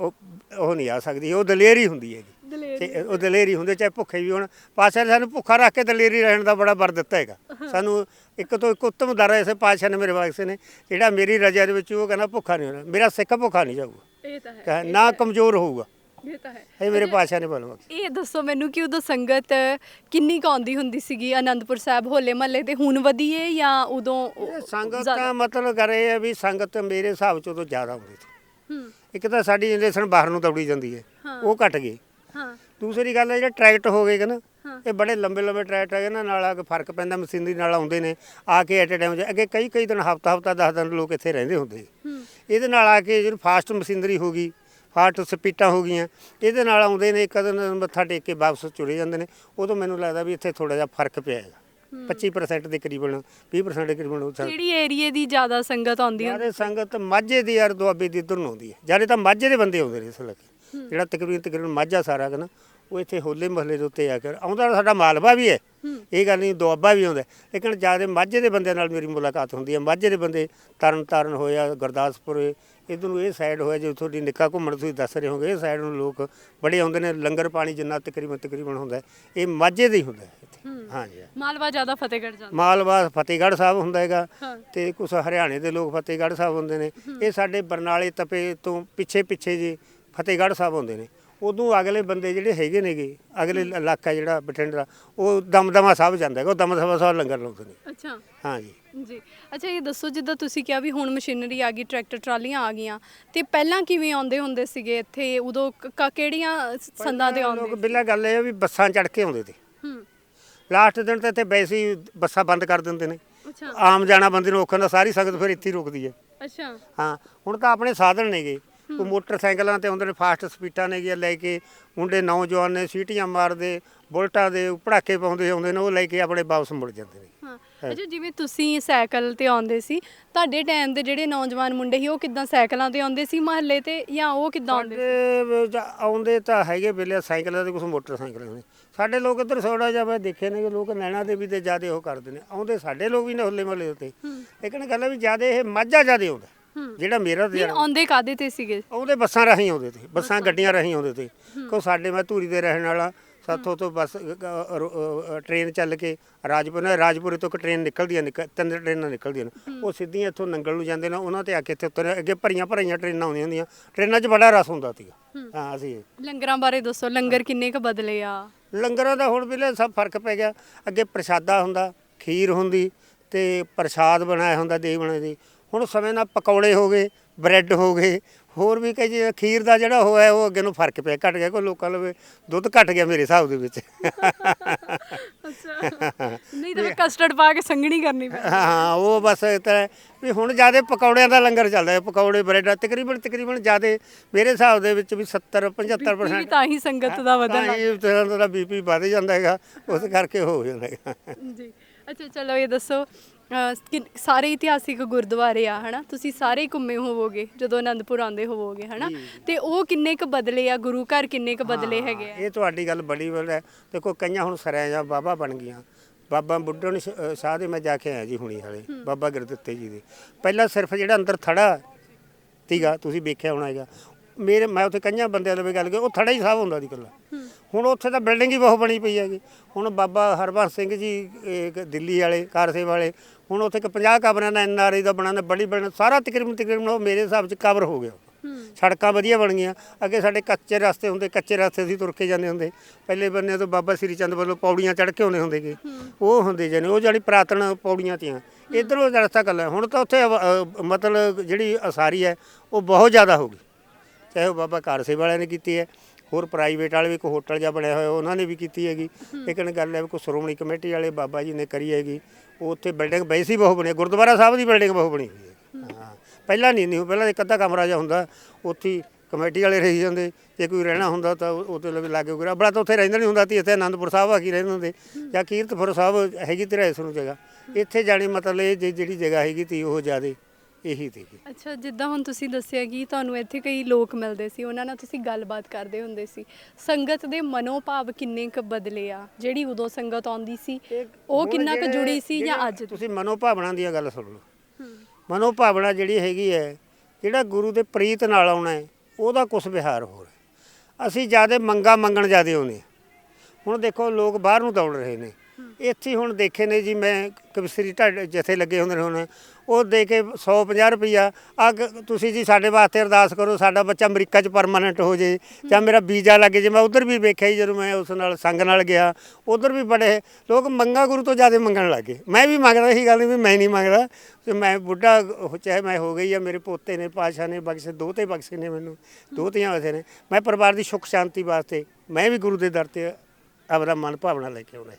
ਉਹ ਉਹ ਨਹੀਂ ਆ ਸਕਦੀ ਉਹ ਦਲੇਰੀ ਹੁੰਦੀ ਹੈਗੀ। ਦਲੇਰੀ ਤੇ ਉਹ ਦਲੇਰੀ ਹੁੰਦੇ ਚਾਹੇ ਭੁੱਖੇ ਵੀ ਹੋਣ ਪਾਤਸ਼ਾਹ ਨੇ ਸਾਨੂੰ ਭੁੱਖਾ ਰੱਖ ਕੇ ਦਲੇਰੀ ਰਹਿਣ ਦਾ ਬੜਾ ਵਰ ਦਿੱਤਾ ਹੈਗਾ। ਸਾਨੂੰ ਇੱਕ ਤੋਂ ਇੱਕ ਉੱਤਮ ਦਰ ਐਸੇ ਪਾਤਸ਼ਾਹ ਨੇ ਮੇਰੇ ਵਾਸਤੇ ਨੇ ਜਿਹੜਾ ਮੇਰੀ ਰਜਾ ਦੇ ਵਿੱਚ ਉਹ ਕਹਿੰਦਾ ਭੁੱਖਾ ਨਹੀਂ ਹੋਣਾ ਮੇਰਾ ਸਿੱਖ ਭੁੱਖਾ ਨਹੀਂ ਜਾਊਗਾ। ਇਹ ਤਾਂ ਹੈ ਨਾ ਕਮਜ਼ੋਰ ਹੋਊਗਾ। ਇਹ ਤਾਂ ਹੈ। ਇਹ ਮੇਰੇ ਪਾਤਸ਼ਾਹ ਨੇ ਬੋਲਵਾ ਇਹ ਦੱਸੋ ਮੈਨੂੰ ਕਿ ਉਦੋਂ ਸੰਗਤ ਕਿੰਨੀ ਕੁ ਆਉਂਦੀ ਹੁੰਦੀ ਸੀਗੀ ਆਨੰਦਪੁਰ ਸਾਹਿਬ ਹੋਲੇ ਮਹੱਲੇ ਤੇ ਹੁਣ ਵਧੀਏ ਜਾਂ ਉਦੋਂ ਸੰਗਤ? ਦਾ ਮਤਲਬ ਕਰ ਹੈ ਵੀ ਸੰਗਤ ਮੇਰੇ ਹਿਸਾਬ ਚ ਉਦੋਂ ਜ਼ਿਆਦਾ ਹੁੰਦੀ ਸੀ। ਹੂੰ। ਇੱਕ ਤਾਂ ਸਾਡੀ ਜਨਰੇਸ਼ਨ ਬਾਹਰ ਨੂੰ ਦੌੜੀ ਜਾਂਦੀ ਹੈ। ਉਹ ਘਟ ਗਈ। ਹਾਂ। ਦੂਸਰੀ ਗੱਲ ਹੈ ਜਿਹੜਾ ਟਰੈਕਟ ਹੋ ਗਏ ਨਾ। ਇਹ ਬੜੇ ਲੰਬੇ ਲੰਬੇ ਟਰੈਕਟ ਹੈਗੇ ਨਾ ਨਾਲ ਆ ਕੇ ਫ਼ਰਕ ਪੈਂਦਾ ਮਸ਼ੀਨਰੀ ਨਾਲ ਆਉਂਦੇ ਨੇ ਆ ਕੇ ਐਟ ਟਾਈਮ ਅੱਗੇ ਕਈ ਕਈ ਦਿਨ ਹਫਤਾ ਹਫਤਾ 10 ਦਿਨ ਲੋਕ ਇੱਥੇ ਰਹਿੰਦੇ ਹੁੰਦੇ ਇਹਦੇ ਨਾਲ ਆ ਕੇ ਜਿਹੜੀ ਫਾਸਟ ਮਸ਼ੀਨਰੀ ਹੋ ਗਈ ਫਾਸਟ ਸਪੀਟਾਂ ਹੋ ਗਈਆਂ ਇਹਦੇ ਨਾਲ ਆਉਂਦੇ ਨੇ ਇੱਕ ਦਿਨ ਮੱਥਾ ਟੇਕ ਕੇ ਵਾਪਸ ਚੁਰੇ ਜਾਂਦੇ ਨੇ। ਉਦੋਂ ਮੈਨੂੰ ਲੱਗਦਾ ਵੀ ਇੱਥੇ ਥੋੜਾ ਜਿਹਾ ਫ਼ਰਕ ਪਿਆ ਹੈਗਾ। 25% ਦੇ ਕਰੀਬਨ 20% ਦੇ ਕਰੀਬਨ ਸੰਗਤ ਕਿਹੜੀ ਏਰੀਏ ਦੀ ਜ਼ਿਆਦਾ ਸੰਗਤ ਆਉਂਦੀ ਹੁੰਦੀ ਯਾਰੇ ਸੰਗਤ ਮਾਝੇ ਦੀ ਯਾਰ ਦੁਆਬੇ ਦੀ ਇੱਧਰ ਨੂੰ ਆਉਂਦੀ ਹੈ। ਜਿਹੜੇ ਤਾਂ ਮਾਝੇ ਦੇ ਬੰਦੇ ਆਉਂਦੇ ਨੇ ਇਸ ਲੱਗੇ ਜਿਹੜਾ ਤਕਰੀਬਨ ਤਕਰੀਬਨ ਮਾਝਾ ਸਾਰਾ ਹੈ ਨਾ ਉਹ ਇੱਥੇ ਹੋਲੇ ਮਹੱਲੇ ਦੇ ਉੱਤੇ ਆ ਕੇ ਆਉਂਦਾ ਸਾਡਾ ਮਾਲਵਾ ਵੀ ਹੈ। ਇਹ ਗੱਲ ਨਹੀਂ ਦੁਆਬਾ ਵੀ ਆਉਂਦਾ ਲੇਕਿਨ ਜ਼ਿਆਦਾ ਮਾਝੇ ਦੇ ਬੰਦਿਆਂ ਨਾਲ ਮੇਰੀ ਮੁਲਾਕਾਤ ਹੁੰਦੀ ਹੈ। ਮਾਝੇ ਦੇ ਬੰਦੇ ਤਰਨ ਤਾਰਨ ਹੋਇਆ ਗੁਰਦਾਸਪੁਰ ਇਧਰ ਨੂੰ ਇਹ ਸਾਈਡ ਹੋਇਆ ਜੇ ਤੁਹਾਡੀ ਨਿੱਕਾ ਘੁੰਮਣ ਤੁਸੀਂ ਦੱਸ ਰਹੇ ਹੋਗੇ ਇਹ ਸਾਈਡ ਨੂੰ ਲੋਕ ਬੜੇ ਆਉਂਦੇ ਨੇ ਲੰਗਰ ਪਾਣੀ ਜਿੰਨਾ ਤਕਰੀਬਨ ਤਕਰੀਬਨ ਹੁੰਦਾ ਹੈ, ਇਹ ਮਾਝੇ ਦੇ ਹੀ ਹੁੰਦਾ ਹੈ ਇੱਥੇ। ਹਾਂਜੀ ਮਾਲਵਾ ਜ਼ਿਆਦਾ ਫਤਿਹਗੜ੍ਹ ਜਾਂਦਾ। ਮਾਲਵਾ ਫਤਿਹਗੜ੍ਹ ਸਾਹਿਬ ਹੁੰਦਾ ਹੈਗਾ ਹਾਂ। ਤੇ ਕੁਝ ਹਰਿਆਣੇ ਦੇ ਲੋਕ ਫਤਿਹਗੜ੍ਹ ਸਾਹਿਬ ਹੁੰਦੇ ਨੇ। ਇਹ ਸਾਡੇ ਬਰਨਾਲੇ ਤਪੇ ਤੋਂ ਪਿੱਛੇ ਪਿੱਛੇ ਜੀ ਫਤਿਹਗੜ੍ਹ ਸਾਹਿਬ ਹੁੰਦੇ ਨੇ। ਉਦੋਂ ਅਗਲੇ ਬੰਦੇ ਜਿਹੜੇ ਹੈਗੇ ਨੇਗੇ ਅਗਲੇ ਇਲਾਕਾ ਜਿਹੜਾ ਬਠਿੰਡਾ ਉਹ ਦਮਦਮਾ ਸਾਹਿਬ ਜਾਂਦਾ ਹੈਗਾ ਉਹ ਦਮਦਮਾ ਸਾਹਿਬ ਲੰਗਰ ਲਾਉਂਦੇ ਨੇ। ਅੱਛਾ। ਹਾਂਜੀ। ਜੀ। ਅੱਛਾ ਇਹ ਦੱਸੋ ਜਿੱਦਾਂ ਤੁਸੀਂ ਕਿਹਾ ਵੀ ਹੁਣ ਮਸ਼ੀਨਰੀ ਆ ਗਈ ਟਰੈਕਟਰ ਟਰਾਲੀਆਂ ਆ ਗਈਆਂ ਤੇ ਪਹਿਲਾਂ ਕਿਵੇਂ ਆਉਂਦੇ ਹੁੰਦੇ ਸੀਗੇ ਇੱਥੇ? ਉਦੋਂ ਕ- ਕ- ਕਿਹੜੀਆਂ ਸੰਦਾਂ ਤੇ ਲੋਕ ਆਉਂਦੇ ਬਿੱਲਾ ਗੱਲ ਇਹ ਆ ਵੀ ਬੱਸਾਂ ਚੜ ਕੇ ਆਉਂਦੇ ਤੇ ਹੂੰ। ਲਾਸਟ ਦਿਨ ਤਾਂ ਇੱਥੇ ਵੈਸੇ ਹੀ ਬੱਸਾਂ ਬੰਦ ਕਰ ਦਿੰਦੇ ਨੇ। ਅੱਛਾ। ਆਮ ਜਾਣਾ ਬੰਦੇ ਨੂੰ ਔਖਾ ਹੁੰਦਾ ਸਾਰੀ ਸੰਗਤ ਫਿਰ ਇੱਥੇ ਹੀ ਰੁਕਦੀ ਹੈ। ਅੱਛਾ। ਹਾਂ ਹੁਣ ਤਾਂ ਆਪਣੇ ਸਾਧਨ ਨੇਗੇ। ਉਹ ਮੋਟਰਸਾਈਕਲਾਂ ਤੇ ਆਉਂਦੇ ਨੇ ਫਾਸਟ ਸਪੀਡਾਂ ਨੇਗੀਆਂ ਲੈ ਕੇ ਮੁੰਡੇ ਨੌਜਵਾਨ ਨੇ ਸੀਟੀਆਂ ਮਾਰਦੇ ਬੁਲਟਾਂ ਦੇ ਪੜਾਕੇ ਪਾਉਂਦੇ ਆਉਂਦੇ ਨੇ ਉਹ ਲੈ ਕੇ ਆਪਣੇ ਵਾਪਸ ਮੁੜ ਜਾਂਦੇ ਨੇ। ਹਾਂ ਅੱਛਾ ਜਿਵੇਂ ਤੁਸੀਂ ਸਾਈਕਲ ਤੇ ਆਉਂਦੇ ਸੀ ਤੁਹਾਡੇ ਟਾਈਮ ਦੇ ਜਿਹੜੇ ਨੌਜਵਾਨ ਮੁੰਡੇ ਸੀ ਉਹ ਕਿੱਦਾਂ ਸਾਈਕਲਾਂ ਤੇ ਆਉਂਦੇ ਸੀ ਮਹੱਲੇ ਤੇ ਜਾਂ ਉਹ ਕਿੱਦਾਂ ਆਉਂਦੇ ਸੀ? ਸਾਡੇ ਵਿੱਚ ਆਉਂਦੇ ਤਾਂ ਹੈਗੇ ਵੇਲੇ ਸਾਈਕਲਾਂ ਤੇ ਕੁਝ ਮੋਟਰਸਾਈਕਲਾਂ ਨੇ ਸਾਡੇ ਲੋਕ ਇੱਧਰ ਥੋੜਾ ਜਿਹਾ ਮੈਂ ਦੇਖੇ ਨੇ ਕਿ ਲੋਕ ਨੈਣਾ ਦੇ ਵੀ ਤੇ ਜਿਆਦੇ ਉਹ ਕਰਦੇ ਨੇ। ਆਉਂਦੇ ਸਾਡੇ ਲੋਕ ਵੀ ਨੇ ਹੁੱਲੇ ਮਹੱਲੇ ਉੱਤੇ। ਲੇਕਿਨ ਗੱਲ ਹੈ ਵੀ ਜਿਆਦੇ ਇਹ ਮਾਝਾ ਜਿਆਦੇ ਆਉਂਦਾ। ਜਿਹੜਾ ਮੇਰਾ ਨਹੀਂ ਤੇ ਆਉਂਦੇ ਕਾਦੇ ਤੇ ਸੀਗੇ? ਆਉਂਦੇ ਬੱਸਾਂ ਰਾਹੀਂ ਆਉਂਦੇ ਤੇ। ਬੱਸਾਂ ਗੱਡੀਆਂ ਰਾਹੀਂ। ਆਉਂਦੇ ਤੇ। ਕੋ ਸਾਡੇ ਮੈਂ ਧੂਰੀ ਦੇ ਰਹਿਣ ਵਾਲਾ ਸਾਥੋਂ ਤੋਂ ਬੱਸ ਟ੍ਰੇਨ ਚੱਲ ਕੇ ਰਾਜਪੁਰ ਨਾਲ ਰਾਜਪੁਰੇ ਤੋਂ ਇੱਕ ਟ੍ਰੇਨ ਨਿਕਲਦੀ ਹੈ ਤਿੰਨ ਟ੍ਰੇਨਾਂ ਨਿਕਲਦੀਆਂ ਨੇ। ਉਹ ਸਿੱਧੀਆਂ ਇੱਥੋਂ ਨੰਗਲ ਨੂੰ ਜਾਂਦੇ ਨੇ ਉਹਨਾਂ ਤੇ ਆ ਕੇ ਇੱਥੇ ਉਤਰ ਅੱਗੇ ਭਰੀਆਂ ਭਰੀਆਂ ਟ੍ਰੇਨਾਂ ਆਉਂਦੀਆਂ ਹੁੰਦੀਆਂ। ਟ੍ਰੇਨਾਂ 'ਚ ਬੜਾ ਰਸ ਹੁੰਦਾ ਸੀਗਾ। ਹਾਂ। ਅਸੀਂ ਲੰਗਰਾਂ ਬਾਰੇ ਦੱਸੋ ਲੰਗਰ ਕਿੰਨੇ ਕ ਬਦਲੇ ਆ? ਲੰਗਰਾਂ ਦਾ ਹੁਣ ਵੀਲੇ ਸਭ ਫ਼ਰਕ ਪੈ ਗਿਆ। ਅੱਗੇ ਪ੍ਰਸ਼ਾਦਾ ਹੁੰਦਾ ਖੀਰ ਹੁੰਦੀ ਤੇ ਪ੍ਰਸ਼ਾਦ ਬਣਾਇਆ ਹੁੰਦਾ ਦੇਵਣੇ ਦੀ। ਹੁਣ ਸਮੇਂ ਨਾਲ ਪਕੌੜੇ ਹੋ ਗਏ ਬ੍ਰੈਡ ਹੋ ਗਏ ਹੋਰ ਵੀ ਕਈ ਚੀਜ਼ਾਂ- ਖੀਰ ਦਾ ਜਿਹੜਾ ਹੋਇਆ ਉਹ ਅੱਗੇ ਨੂੰ ਫ਼ਰਕ ਪਿਆ ਘਟ ਗਿਆ ਕੋਈ ਲੋਕਾਂ ਲਵੇ ਦੁੱਧ ਘਟ ਗਿਆ ਮੇਰੇ ਹਿਸਾਬ ਦੇ ਵਿੱਚ। ਅੱਛਾ। ਨਹੀਂ ਤਾਂ ਕਸਟਰਡ ਪਾ ਕੇ ਸੰਘਣੀ ਕਰਨੀ ਪੈ ਹਾਂ ਉਹ ਬਸ ਇਸ ਤਰ੍ਹਾਂ ਵੀ ਹੁਣ ਜਿਆਦੇ ਪਕੌੜਿਆਂ ਦਾ ਲੰਗਰ ਚੱਲਦਾ ਹੈ ਪਕੌੜੇ ਬ੍ਰੈਡ ਤਕਰੀਬਨ ਤਕਰੀਬਨ ਜਿਆਦੇ ਮੇਰੇ ਹਿਸਾਬ ਦੇ ਵਿੱਚ ਵੀ 70 75% ਵੀ ਤਾਂ ਹੀ ਸੰਗਤ ਦਾ ਵਧਣ ਤਾਂ ਇਹ ਬੀਪੀ ਵੱਧ ਜਾਂਦਾ ਹੈਗਾ ਉਸ ਕਰਕੇ ਹੋ ਜਾਂਦਾ ਹੈਗਾ। ਜੀ। ਅੱਛਾ ਚਲੋ ਇਹ ਦੱਸੋ ਕਿ- ਸਾਰੇ ਇਤਿਹਾਸਿਕ ਗੁਰਦੁਆਰੇ ਆ ਹਨਾ? ਤੁਸੀਂ ਸਾਰੇ ਹੀ ਘੁੰਮੇ ਹੋਵੋਗੇ ਜਦੋਂ ਆਨੰਦਪੁਰ ਆਉਂਦੇ ਹੋਵੋਗੇ ਹਨਾ? ਤੇ ਉਹ ਕਿੰਨੇ ਕ ਬਦਲੇ ਆ ਗੁਰੂ ਘਰ ਕਿੰਨੇ ਕ ਬਦਲੇ ਹੈਗੇ ਆ? ਇਹ ਤੁਹਾਡੀ ਗੱਲ ਬੜੀ ਵੱਲ ਹੈ। ਦੇਖੋ ਕਈਆਂ ਹੁਣ ਸਰਿਆਂ ਜਾਂ ਬਾਬਾ ਬਣ ਗਈਆਂ। ਬਾਬਾ ਬੁੱਢਣ ਸ਼- ਅ, ਸ਼ਾਹ ਦੇ ਮੈਂ ਜਾ ਕੇ ਆਇਆ ਜੀ ਹੁਣੀ ਹਾਲੇ ਬਾਬਾ ਗੁਰਦਿੱਤੇ ਜੀ ਦੇ। ਪਹਿਲਾਂ ਸਿਰਫ ਜਿਹੜਾ ਅੰਦਰ ਥੜਾ ਤੀਗਾ ਤੁਸੀਂ ਵੇਖਿਆ ਹੋਣਾ ਹੈਗਾ। ਮੇਰੇ ਮੈਂ ਉੱਥੇ ਕਈਆਂ ਬੰਦਿਆਂ ਨਾਲ ਵੀ ਗੱਲ ਕੀਤੀ ਉਹ ਥੜਾ ਹੀ ਸਾਹਿਬ ਹੁੰਦਾ ਦੀ ਗੱਲਾਂ ਹੁਣ ਉੱਥੇ ਤਾਂ ਬਿਲਡਿੰਗ ਹੀ ਬਹੁਤ ਬਣੀ ਪਈ ਹੈਗੀ। ਹੁਣ ਬਾਬਾ ਹਰਬੰਸ ਸਿੰਘ ਜੀ ਇੱਕ ਦਿੱਲੀ ਵਾਲੇ ਕਾਰਸੇ ਵਾਲੇ ਹੁਣ ਉੱਥੇ ਇੱਕ 50 ਕਬਰਾਂ ਦਾ ਐਨਆਰਆਈ ਦਾ ਬਣਾਉਂਦਾ ਬੜੀ ਬਣ ਸਾਰਾ ਤਕਰੀਬਨ ਤਕਰੀਬਨ ਉਹ ਮੇਰੇ ਹਿਸਾਬ 'ਚ ਕਵਰ ਹੋ ਗਿਆ। ਸੜਕਾਂ ਵਧੀਆ ਬਣ ਗਈਆਂ। ਅੱਗੇ ਸਾਡੇ ਕੱਚੇ ਰਸਤੇ ਹੁੰਦੇ ਕੱਚੇ ਰਸਤੇ ਅਸੀਂ ਤੁਰ ਕੇ ਜਾਂਦੇ ਹੁੰਦੇ। ਪਹਿਲੇ ਬੰਨੇ ਤੋਂ ਬਾਬਾ ਸ੍ਰੀ ਚੰਦ ਵੱਲੋਂ ਪੌੜੀਆਂ ਚੜ੍ਹ ਕੇ ਆਉਂਦੇ ਹੁੰਦੇਗੇ ਉਹ ਹੁੰਦੇ ਜਾਨੇ ਉਹ ਜਿਹੜੀ ਪ੍ਰਾਤਨ ਪੌੜੀਆਂ ਤੀਆਂ। ਇਧਰੋਂ ਰਸਤਾ ਕਰ ਲਿਆ ਹੁਣ ਤਾਂ ਉੱਥੇ ਮਤਲਬ ਜਿਹੜੀ ਅਸਾਰੀ ਹੈ ਉਹ ਬਹੁਤ ਜ਼ਿਆਦਾ ਹੋ ਗਈ। ਚਾਹੇ ਉਹ ਬਾਬਾ ਕਾਰਸੇ ਵਾਲਿਆਂ ਨੇ ਕੀਤੀ ਹੈ ਹੋਰ ਪ੍ਰਾਈਵੇਟ ਵਾਲੇ ਵੀ ਕੋਈ ਹੋਟਲ ਜਿਹਾ ਬਣਿਆ ਹੋਇਆ ਉਹਨਾਂ ਨੇ ਵੀ ਕੀਤੀ ਹੈਗੀ। ਲੇਕਿਨ ਗੱਲ ਹੈ ਵੀ ਕੋਈ ਸ਼੍ਰੋਮਣੀ ਕਮੇਟੀ ਵਾਲੇ ਬਾਬਾ ਜੀ ਨੇ ਕਰੀ ਹੈਗੀ ਉਹ ਉੱਥੇ ਬਿਲਡਿੰਗ ਵੈਸੀ ਬਹੁਤ ਬਣੀ। ਗੁਰਦੁਆਰਾ ਸਾਹਿਬ ਦੀ ਬਿਲਡਿੰਗ ਬਹੁਤ ਬਣੀ ਹੋਈ ਹੈ। ਹਾਂ। ਪਹਿਲਾਂ ਨਹੀਂ ਨਹੀਂ ਪਹਿਲਾਂ ਇੱਕ ਅੱਧਾ ਕਮਰਾ ਜਿਹਾ ਹੁੰਦਾ ਉੱਥੇ ਕਮੇਟੀ ਵਾਲੇ ਰਹੀ ਜਾਂਦੇ ਜੇ ਕੋਈ ਰਹਿਣਾ ਹੁੰਦਾ ਤਾਂ ਉਹ- ਉਹਦੇ ਲਈ ਲਾਗੇ ਕੋਈ ਬੜਾ ਤਾਂ ਉੱਥੇ ਰਹਿੰਦਾ ਨਹੀਂ ਹੁੰਦਾ ਤੀ ਇੱਥੇ ਆਨੰਦਪੁਰ ਸਾਹਿਬ ਆ ਕੇ ਰਹਿੰਦੇ ਹੁੰਦੇ ਜਾਂ ਕੀਰਤਪੁਰ ਸਾਹਿਬ ਹੈਗੀ ਤੇ ਰਹਿਸ ਨੂੰ ਜਗ੍ਹਾ। ਇੱਥੇ ਜਾਣੀ ਮਤਲਬ ਇਹ ਜੇ- ਜਿਹੜੀ ਜਗ੍ਹਾ ਹੈਗੀ ਤੀ ਉਹ ਜ਼ਿਆਦੇ ਇਹੀ ਤੀ ਅੱਛਾ ਜਿੱਦਾਂ ਹੁਣ ਤੁਸੀਂ ਦੱਸਿਆ ਕਿ ਤੁਹਾਨੂੰ ਇੱਥੇ ਕਈ ਲੋਕ ਮਿਲਦੇ ਸੀ ਉਹਨਾਂ ਨਾਲ ਤੁਸੀਂ ਗੱਲਬਾਤ ਕਰਦੇ ਹੁੰਦੇ ਸੀ। ਸੰਗਤ ਦੇ ਮਨੋਭਾਵ ਕਿੰਨੇ ਕ ਬਦਲੇ ਆ? ਜਿਹੜੀ ਉਦੋਂ ਸੰਗਤ ਆਉਂਦੀ ਸੀ ਉਹ ਹੁਣ ਕਿੰਨਾ ਕ ਜਿਹੜੇ- ਜੁੜੀ ਸੀ ਜਾਂ ਜਿਹੜੇ ਅੱਜ? ਦੀ? ਤੁਸੀਂ ਮਨੋਭਾਵਨਾ ਦੀ ਗੱਲ ਸੁਣ ਲਓ। ਹੂੰ। ਮਨੋਭਾਵਨਾ ਜਿਹੜੀ ਹੈਗੀ ਹੈ ਜਿਹੜਾ ਗੁਰੂ ਦੇ ਪ੍ਰੀਤ ਨਾਲ ਆਉਣਾ ਹੈ ਉਹਦਾ ਕੁਝ ਵਿਹਾਰ ਹੋਰ ਹੈ। ਅਸੀਂ ਜਿਆਦੇ ਮੰਗਾ ਮੰਗਣ ਜਿਆਦੇ ਆਉਂਦੇ ਹਾਂ। ਹੁਣ ਦੇਖੋ ਲੋਕ ਬਾਹਰ ਨੂੰ ਦੌੜ ਰਹੇ ਨੇ। ਇੱਥੇ ਹੁਣ ਦੇਖੇ ਨੇ ਜੀ ਮੈਂ ਕਬਸਰੀ ਢੱਡ ਜਿੱਥੇ ਲੱਗੇ ਹੁੰਦੇ ਨੇ ਹੁਣ ਉਹ ਦੇ ਕੇ 150 ਰੁਪਈਆ। ਆ ਤੁਸੀਂ ਜੀ ਸਾਡੇ ਵਾਸਤੇ ਅਰਦਾਸ ਕਰੋ ਸਾਡਾ ਬੱਚਾ ਅਮਰੀਕਾ 'ਚ ਪਰਮਾਨੈਂਟ ਹੋ ਜੇ ਜਾਂ ਮੇਰਾ ਵੀਜ਼ਾ ਲੱਗੇ ਜੇ। ਮੈਂ ਉਧਰ ਵੀ ਵੇਖਿਆ ਜੀ ਜਦੋਂ ਮੈਂ ਉਸ ਨਾਲ ਸੰਗ ਨਾਲ ਗਿਆ ਉਧਰ ਵੀ ਬੜੇ ਲੋਕ ਮੰਗਾ ਗੁਰੂ ਤੋਂ ਜ਼ਿਆਦਾ ਮੰਗਣ ਲੱਗੇ ਮੈਂ ਵੀ ਮੰਗਦਾ ਸੀ ਗੱਲ ਨਹੀਂ ਵੀ ਮੈਂ ਨਹੀਂ ਮੰਗਦਾ। ਤੇ ਮੈਂ ਬੁੱਢਾ ਚਾਹੇ ਮੈਂ ਹੋ ਗਈ ਆ ਮੇਰੇ ਪੋਤੇ ਨੇ ਪਾਸ਼ਾ ਨੇ ਬਖਸ਼ੇ ਦੋਤੇ ਬਖਸ਼ੇ ਨੇ ਮੈਨੂੰ ਦੋਤੀਆਂ ਵਸੇ ਨੇ। ਮੈਂ ਪਰਿਵਾਰ ਦੀ ਸੁੱਖ ਸ਼ਾਂਤੀ ਵਾਸਤੇ ਮੈਂ ਵੀ ਗੁਰੂ ਦੇ ਦਰ ਤੇ ਆਪਣਾ ਮਨ ਭਾਵਨਾ ਲੈ ਕੇ ਆਉਣਾ ਹੈ।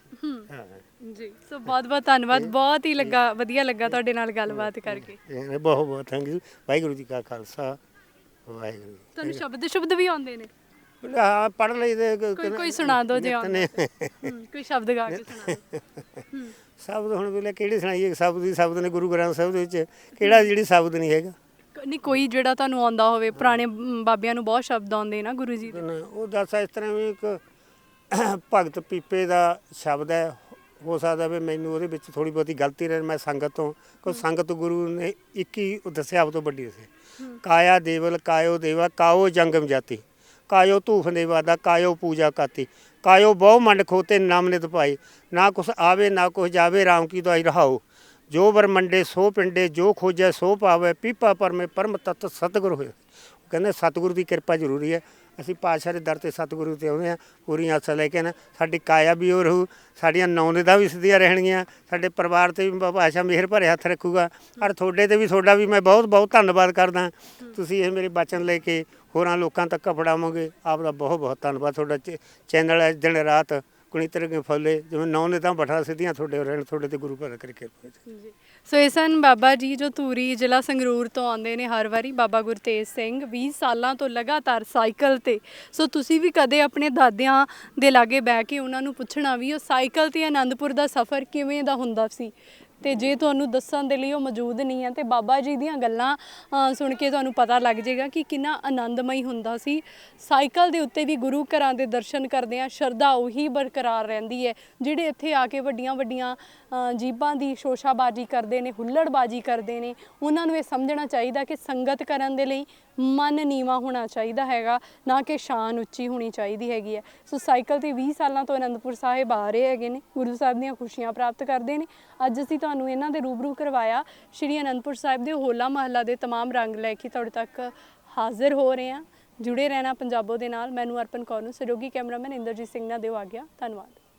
ਹਾਂ। ਜੀ। ਸੋ ਬਹੁਤ ਬਹੁਤ ਧੰਨਵਾਦ ਬਹੁਤ ਹੀ ਲੱਗਾ ਵਧੀਆ ਲੱਗਾ ਤੁਹਾਡੇ ਨਾਲ ਗੱਲਬਾਤ ਕਰਕੇ। ਇਹ ਬਹੁਤ ਬਹੁਤ ਥੈਂਕ ਯੂ। ਵਾਹਿਗੁਰੂ ਜੀ ਕਾ ਖਾਲਸਾ ਵਾਹਿਗੁਰੂ ਜੀ ਤੁਹਾਨੂੰ ਸ਼ਬਦ ਸ਼ਬਦ ਵੀ ਆਉਂਦੇ ਨੇ? ਹਾਂ ਪੜ ਲਈ ਦੇ ਕੋਈ ਕੋਈ ਸੁਣਾ ਦਿਓ ਜੇ ਆਉਂਦਾ ਹੂੰ, ਕੋਈ ਸ਼ਬਦ ਗਾ ਕੇ ਸੁਣਾ ਦਿਓ। ਹੂੰ। ਸ਼ਬਦ ਹੁਣ ਵੇਲੇ ਕਿਹੜੀ ਸੁਣਾਈਏ ਸ਼ਬਦ ਦੀ ਸ਼ਬਦ ਨੇ ਗੁਰੂ ਗ੍ਰੰਥ ਸਾਹਿਬ ਦੇ ਵਿੱਚ। ਕਿਹੜਾ ਜਿਹੜੀ ਸ਼ਬਦ ਨਹੀਂ ਹੈਗਾ? ਕ- ਨਹੀਂ ਕੋਈ ਜਿਹੜਾ ਤੁਹਾਨੂੰ ਆਉਂਦਾ ਹੋਵੇ ਪੁਰਾਣੇ ਮ, ਬਾਬਿਆਂ ਨੂੰ ਬਹੁਤ ਸ਼ਬਦ ਆਉਂਦੇ ਨਾ ਗੁਰੂ ਜੀ ਦੇ। ਨਾ, ਉਹ ਦੱਸ ਇਸ ਤਰ੍ਹਾਂ ਵੀ ਇੱਕ ਭਗਤ ਪੀਪੇ ਦਾ ਸ਼ਬਦ ਹੈ ਹੋ ਸਕਦਾ ਵੀ ਮੈਨੂੰ ਉਹਦੇ ਵਿੱਚ ਥੋੜੀ ਬਹੁਤੀ ਗਲਤੀ ਰਹੇ ਮੈਂ ਸੰਗਤ ਤੋਂ ਕੋਈ ਸੰਗਤ ਗੁਰੂ ਨੇ ਇੱਕ ਹੀ ਦੱਸਿਆ ਆਪ ਤੋਂ ਵੱਡੀ ਸੀ ਕਾਇਆ ਦੇਵਲ ਕਾਇਓ ਦੇਵਾ ਕਾਓ ਜੰਗਮ ਜਾਤੀ ਕਾਇਓ ਧੂਫ ਦੇਵਾ ਦਾ ਕਾਇਓ ਪੂਜਾ ਕਾਤੀ ਕਾਇਓ ਬਹੁ ਮੰਡ ਖੋਤੇ ਨਾਮ ਨਿਤ ਪਾਈ ਨਾ ਕੁਛ ਆਵੇ ਨਾ ਕੁਛ ਜਾਵੇ RAM ਕੀ ਦੁਆਈ ਰਹਾਓ। ਜੋ ਵਰ ਮੰਡੇ ਸੋ ਪਿੰਡੇ ਜੋ ਖੋਜੈ ਸੋ ਪਾਵੇ ਪੀਪਾ ਪਰਮੇ ਪਰਮ ਤਤ ਸਤਿਗੁਰ ਹੋਏ। ਕਹਿੰਦੇ ਸਤਿਗੁਰੂ ਦੀ ਕਿਰਪਾ ਜ਼ਰੂਰੀ ਹੈ। ਅਸੀਂ ਪਾਤਸ਼ਾਹ ਦੇ ਦਰ ਤੇ ਸਤਿਗੁਰੂ ਤੇ ਆਉਂਦੇ ਆ ਪੂਰੀ ਆਸਾ ਲੈ ਕੇ ਨਾ ਸਾਡੀ ਕਾਇਆ ਵੀ ਉਹ ਰਹੂ, ਸਾਡੀਆਂ ਨੌਨੇਦਾ ਵੀ ਸਿੱਧੀਆਂ ਰਹਿਣਗੀਆਂ, ਸਾਡੇ ਪਰਿਵਾਰ ਤੇ ਵੀ ਪਾਤਸ਼ਾਹ ਮਿਹਰ ਭਰੇ ਹੱਥ ਰੱਖੂਗਾ, ਔਰ ਤੁਹਾਡੇ ਤੇ ਵੀ ਤੁਹਾਡਾ ਵੀ ਮੈਂ ਬਹੁਤ ਬਹੁਤ ਧੰਨਵਾਦ ਕਰਦਾ। ਤੁਸੀਂ ਇਹ ਮੇਰੇ ਬਚਨ ਲੈ ਕੇ ਹੋਰਾਂ ਲੋਕਾਂ ਤੱਕ ਪੜਾਵੋਗੇ ਆਪ ਦਾ ਬਹੁਤ ਬਹੁਤ ਧੰਨਵਾਦ। ਤੁਹਾਡਾ ਚੈਨਲ ਹੈ ਦਿਨ ਰਾਤ ਕੁਣੀਤਰ ਕੇ ਫੁੱਲੇ ਜਿਵੇਂ ਨੌਨੇ ਤਾਂ ਬਠਾ ਸਿੱਧੀਆਂ ਤੁਹਾਡੇ ਰਹਿਣ, ਤੁਹਾਡੇ ਤੇ ਗੁਰੂ ਘਰ ਕਰਕੇ ਜੀ। ਸੋ ਇਹ ਸਨ ਬਾਬਾ ਜੀ ਜੋ ਧੂਰੀ ਜ਼ਿਲ੍ਹਾ ਸੰਗਰੂਰ ਤੋਂ ਆਉਂਦੇ ਨੇ ਹਰ ਵਾਰੀ, ਬਾਬਾ ਗੁਰਤੇਜ ਸਿੰਘ 20 ਸਾਲਾਂ ਤੋਂ ਲਗਾਤਾਰ ਸਾਈਕਲ ਤੇ। ਸੋ ਤੁਸੀਂ ਵੀ ਕਦੇ ਆਪਣੇ ਦਾਦਿਆਂ ਦੇ ਲਾਗੇ ਬਹਿ ਕੇ ਉਹਨਾਂ ਨੂੰ ਪੁੱਛਣਾ ਵੀ ਉਹ ਸਾਈਕਲ ਤੇ ਆਨੰਦਪੁਰ ਦਾ ਸਫ਼ਰ ਕਿਵੇਂ ਦਾ ਹੁੰਦਾ ਸੀ? ਤੇ ਜੇ ਤੁਹਾਨੂੰ ਦੱਸਣ ਦੇ ਲਈ ਉਹ ਮੌਜੂਦ ਨਹੀਂ ਹੈ ਤੇ ਬਾਬਾ ਜੀ ਦੀਆਂ ਗੱਲਾਂ ਅ, ਸੁਣ ਕੇ ਤੁਹਾਨੂੰ ਪਤਾ ਲੱਗ ਜਾਏਗਾ ਕਿ ਕਿੰਨਾ ਆਨੰਦਮਈ ਹੁੰਦਾ ਸੀ। ਸਾਈਕਲ ਦੇ ਉੱਤੇ ਵੀ ਗੁਰੂ ਘਰਾਂ ਦੇ ਦਰਸ਼ਨ ਕਰਦੇ ਆ ਸ਼ਰਧਾ ਉਹੀ ਬਰਕਰਾਰ ਰਹਿੰਦੀ ਹੈ ਜਿਹੜੇ ਇੱਥੇ ਆ ਕੇ ਵੱਡੀਆਂ ਵੱਡੀਆਂ ਅ, ਜੀਬਾਂ ਦੀ ਸ਼ੋਸ਼ਾਬਾਜੀ ਕਰਦੇ ਨੇ ਹੁੱਲੜਬਾਜੀ ਕਰਦੇ ਨੇ ਉਹਨਾਂ ਨੂੰ ਇਹ ਸਮਝਣਾ ਚਾਹੀਦਾ ਕਿ ਸੰਗਤ ਕਰਨ ਦੇ ਲਈ ਮਨ ਨੀਵਾ ਹੋਣਾ ਚਾਹੀਦਾ ਹੈਗਾ ਨਾ ਕਿ ਸ਼ਾਨ ਉੱਚੀ ਹੋਣੀ ਚਾਹੀਦੀ ਹੈਗੀ ਹੈ। ਸੋ ਸਾਈਕਲ ਤੇ 20 ਸਾਲਾਂ ਤੋਂ ਅਨੰਦਪੁਰ ਸਾਹਿਬ ਆ ਰਹੇ ਹੈਗੇ ਨੇ ਗੁਰੂ ਸਾਹਿਬ ਦੀਆਂ ਖੁਸ਼ੀਆਂ ਪ੍ਰਾਪਤ ਕਰਦੇ ਨੇ। ਅੱਜ ਅਸੀਂ ਤੁਹਾਨੂੰ ਇਹਨਾਂ ਦੇ ਰੂਬਰੂ ਕਰਵਾਇਆ ਸ਼੍ਰੀ ਅਨੰਦਪੁਰ ਸਾਹਿਬ ਦੇ ਹੋਲਾ ਮਹੱਲਾ ਦੇ तमाम ਰੰਗ ਲੈ ਕੇ ਤੁਹਾਡੇ ਤੱਕ ਹਾਜ਼ਰ ਹੋ ਰਹੇ ਹਾਂ ਜੁੜੇ ਰਹਿਣਾ ਪੰਜਾਬੋ ਦੇ ਨਾਲ ਮੈਨੂੰ ਅਰਪਨ ਕੌਰ ਨੂੰ ਸਹਿਯੋਗੀ ਕੈਮਰਾਮੈਨ ਇੰਦਰਜੀਤ ਸਿੰਘ ਨਾਲ ਦਿਓ ਆ ਗਿਆ ਧੰਨਵਾਦ